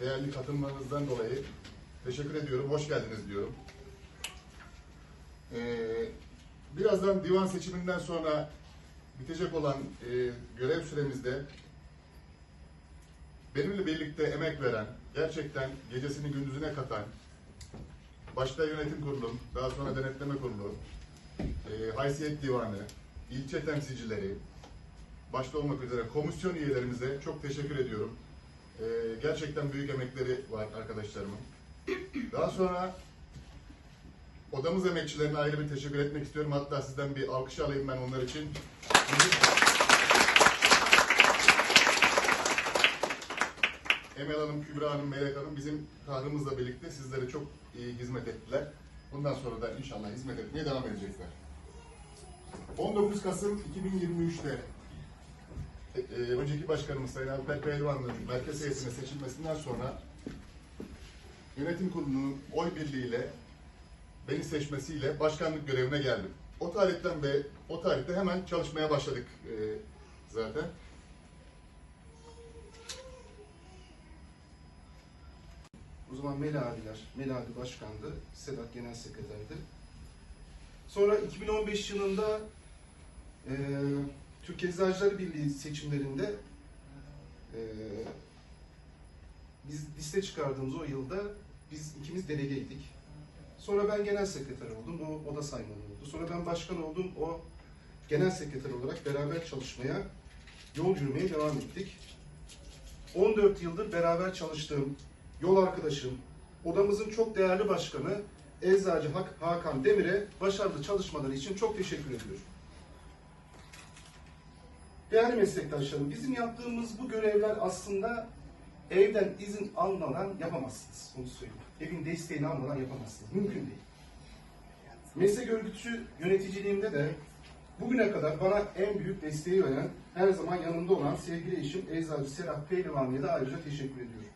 değerli katılmanızdan dolayı teşekkür ediyorum. Hoş geldiniz diyorum. Ee, birazdan divan seçiminden sonra bitecek olan e, görev süremizde benimle birlikte emek veren, gerçekten gecesini gündüzüne katan, başta yönetim kurulum, daha sonra denetleme kurulu, e, haysiyet divanı, ilçe temsilcileri, başta olmak üzere komisyon üyelerimize çok teşekkür ediyorum. E, gerçekten büyük emekleri var arkadaşlarımın. Daha sonra odamız emekçilerine ayrı bir teşekkür etmek istiyorum. Hatta sizden bir alkış alayım ben onlar için. Emel Hanım, Kübra Hanım, Melek Hanım bizim kahrımızla birlikte sizlere çok iyi hizmet ettiler. Bundan sonra da inşallah hizmet etmeye devam edecekler. 19 Kasım 2023'te e, e, önceki başkanımız Sayın Alper Pehlivan'ın merkez heyetine seçilmesinden sonra yönetim kurulunun oy birliğiyle beni seçmesiyle başkanlık görevine geldim. O tarihten ve o tarihte hemen çalışmaya başladık e, zaten. O zaman Meli abiler, Meli abi başkandı, Sedat genel sekreterdi. Sonra 2015 yılında e, Türkiye Eczacıları Birliği seçimlerinde e, biz liste çıkardığımız o yılda biz ikimiz delegeydik. Sonra ben genel sekreter oldum, o oda saymanı oldu. Sonra ben başkan oldum, o genel sekreter olarak beraber çalışmaya, yol yürümeye devam ettik. 14 yıldır beraber çalıştığım yol arkadaşım, odamızın çok değerli başkanı Eczacı Hak- Hakan Demir'e başarılı çalışmaları için çok teşekkür ediyorum. Değerli meslektaşlarım, bizim yaptığımız bu görevler aslında evden izin almadan yapamazsınız. Onu söyleyeyim. Evin desteğini almadan yapamazsınız. Mümkün değil. Meslek örgütü yöneticiliğimde de bugüne kadar bana en büyük desteği veren, her zaman yanımda olan sevgili eşim Eczacı Serap Pehlivanlı'ya da ayrıca teşekkür ediyorum.